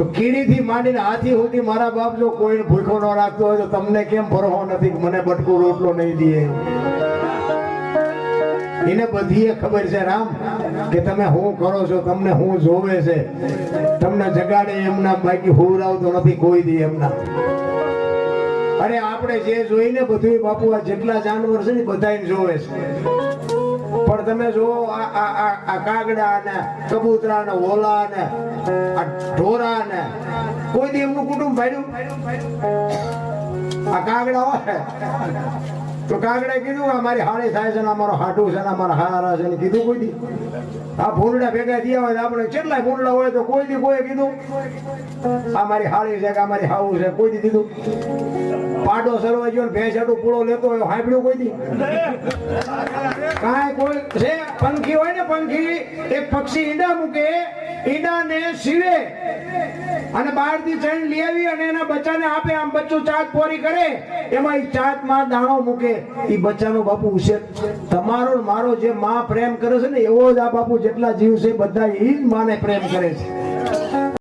તો કીડીથી માંડીને હાથી સુધી મારા બાપ જો કોઈને ભૂખો ન રાખતો હોય તો તમને કેમ ભરવો નથી મને બટકો રોટલો નહીં દે? એને બધી ખબર છે રામ કે તમે શું કરો છો, તમને શું જોવે છે. તમને જગાડે એમના બાકી હોવરાવતો નથી, કોઈ દી એમના. અરે આપણે જે જોઈને બધું બાપુ આ જેટલા જાનવર છે ને બધાને જોવે છે. પણ તમે જો આ આ કાગડા ને કબૂતરા ને ઓલા ને આ ઢોરા ને કોઈ દી એમનું કુટુંબ ભાડ્યું? આ કાગડા હોય. તો કાગડા કીધું, આ મારી હાળી થાય છે અમારો હાટું છે અમારા હારા છે કીધું કોઈ દી. આ ભૂંડડા ભેગા થયા હોય આપણે કેટલાય ભૂંડા હોય તો કોઈ દી કોઈ કીધું, આ મારી હાળી છે કે અમારી હાવું છે કોઈ દી કીધું. પાડો સરવા ગયો ભેંસ હાટું પૂળો લેતો હોય, હાંભળ્યું કોઈ દી? કાંઈ કોઈ છે પંખી હોય ને પંખી, એક પક્ષી ઈંડા મૂકે, ઈંડાને સીવે અને બહારથી ચણ લઈ આવી અને એના બચ્ચાને આપે, આમ બચ્ચું ચાત પોરી કરે, એમાં એ ચાતમાં દાણો મૂકે. એ બચ્ચાનો બાપુ ઉછેર. તમારો મારો જે માં પ્રેમ કરે છે ને, એવો જ આ બાપુ જેટલા જીવ છે, બધા એ જ માને પ્રેમ કરે છે.